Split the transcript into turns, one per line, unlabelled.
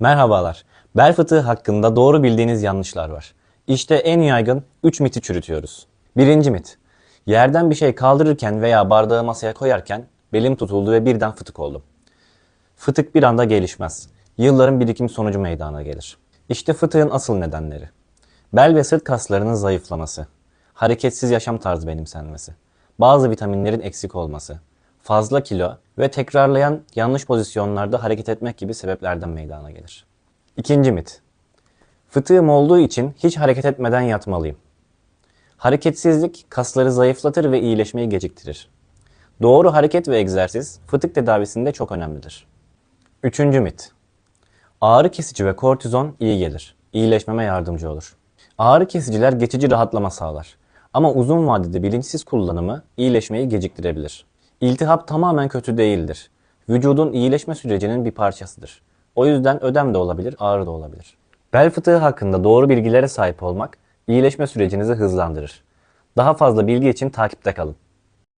Merhabalar. Bel fıtığı hakkında doğru bildiğiniz yanlışlar var. İşte en yaygın 3 miti çürütüyoruz. Birinci mit. Yerden bir şey kaldırırken veya bardağı masaya koyarken belim tutuldu ve birden fıtık oldum. Fıtık bir anda gelişmez. Yılların birikim sonucu meydana gelir. İşte fıtığın asıl nedenleri. Bel ve sırt kaslarının zayıflaması, hareketsiz yaşam tarzı benimsenmesi, bazı vitaminlerin eksik olması, fazla kilo ve tekrarlayan yanlış pozisyonlarda hareket etmek gibi sebeplerden meydana gelir. İkinci mit. Fıtığım olduğu için hiç hareket etmeden yatmalıyım. Hareketsizlik kasları zayıflatır ve iyileşmeyi geciktirir. Doğru hareket ve egzersiz fıtık tedavisinde çok önemlidir. Üçüncü mit. Ağrı kesici ve kortizon iyi gelir. İyileşmeme yardımcı olur. Ağrı kesiciler geçici rahatlama sağlar. Ama uzun vadede bilinçsiz kullanımı iyileşmeyi geciktirebilir. İltihap tamamen kötü değildir. Vücudun iyileşme sürecinin bir parçasıdır. O yüzden ödem de olabilir, ağrı da olabilir. Bel fıtığı hakkında doğru bilgilere sahip olmak iyileşme sürecinizi hızlandırır. Daha fazla bilgi için takipte kalın.